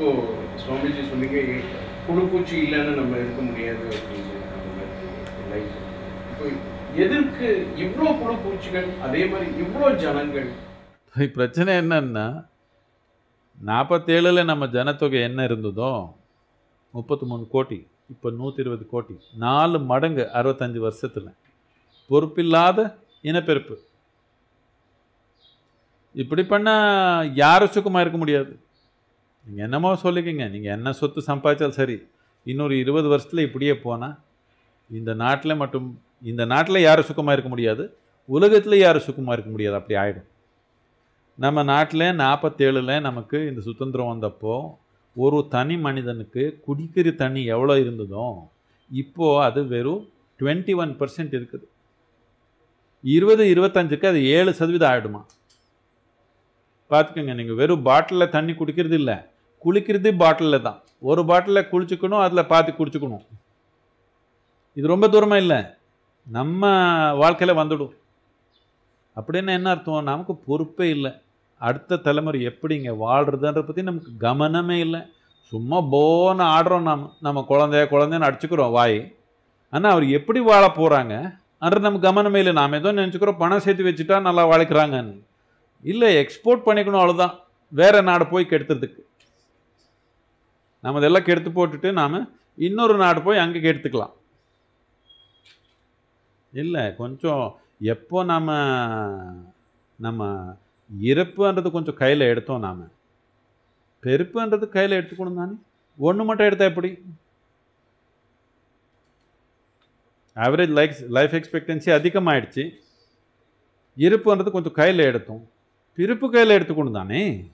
இப்போது சுவாமிஜி சொன்னீங்க புழுப்பூச்சி இல்லைன்னு நம்ம இருக்க முடியாது அப்படின்னு லைஃப் இப்போ எதற்கு இவ்வளோ புழுப்பூச்சிகள் அதே மாதிரி இவ்வளோ ஜனங்கள்? பிரச்சனை என்னன்னா நாற்பத்தேழில் நம்ம ஜனத்தொகை என்ன இருந்ததோ முப்பத்தி மூணு கோடி இப்போ நூற்றி இருபது கோடி நாலு மடங்கு அறுபத்தஞ்சு வருஷத்தில். பொறுப்பில்லாத இனப்பெருப்பு. இப்படி பண்ணால் யாரும் சுகமாக இருக்க முடியாது? நீங்கள் என்னமோ சொல்லிக்கங்க. நீங்கள் என்ன சொத்து சம்பாதிச்சாலும் சரி இன்னொரு இருபது வருஷத்தில் இப்படியே போனால் இந்த நாட்டில் மட்டும் இந்த நாட்டில் யாரும் சுக்கமாக இருக்க முடியாது? உலகத்தில் யாரும் சுக்கமாக இருக்க முடியாது? அப்படி ஆகிடும் நம்ம நாட்டில் நாற்பத்தேழில் நமக்கு இந்த சுதந்திரம் வந்தப்போ ஒரு தனி மனிதனுக்கு குடிக்கிற தண்ணி எவ்வளோ இருந்ததோ இப்போது அது வெறும் டுவெண்ட்டி ஒன் பர்சன்ட் இருக்குது. இருபது இருபத்தஞ்சுக்கு அது ஏழு சதவீதம் ஆகிடுமா பார்த்துக்கோங்க நீங்கள் வெறும் பாட்டிலில் தண்ணி குடிக்கிறது இல்லை. குளிக்கிறது பாட்டிலில் தான். ஒரு பாட்டிலில் குளிச்சுக்கணும் அதில் பார்த்து குடிச்சுக்கணும். இது ரொம்ப தூரமாக இல்லை. நம்ம வாழ்க்கையில் வந்துடும். அப்படின்னு என்ன அர்த்தம்? நமக்கு பொறுப்பே இல்லை. அடுத்த தலைமுறை எப்படிங்க வாழ்கிறதுன்ற பற்றி நமக்கு கவனமே இல்லை. சும்மா போன ஆடுறோம் நாம். நம்ம குழந்தைய குழந்தைன்னு அடிச்சுக்கிறோம் வாய். ஆனால் அவர் எப்படி வாழ போகிறாங்க அன்று நம்ம கவனமே இல்லை. நாம் ஏதோ நினச்சிக்கிறோம் பணம் சேர்த்து வச்சுட்டா நல்லா வாழைக்கிறாங்கன்னு இல்லை எக்ஸ்போர்ட் பண்ணிக்கணும் அவ்வளோதான் வேறு நாடு போய் கெடுத்துறதுக்கு. நம்ம இதெல்லாம் கெடுத்து போட்டுட்டு நாம் இன்னொரு நாடு போய் அங்கே கெடுத்துக்கலாம். இல்லை கொஞ்சம் எப்போ நாம் நம்ம இறப்புன்றது கொஞ்சம் கையில் எடுத்தோம் நாம். பெருப்புன்றது கையில் எடுத்துக்கணும் தானே? ஒன்று மட்டும் எடுத்தால் எப்படி? ஆவரேஜ் லைஃப் லைஃப் எக்ஸ்பெக்டன்சி அதிகமாகிடுச்சு இருப்புன்றது கொஞ்சம் கையில் எடுத்தோம். பிறப்பு கையில் எடுத்துக்கொண்டு தானே?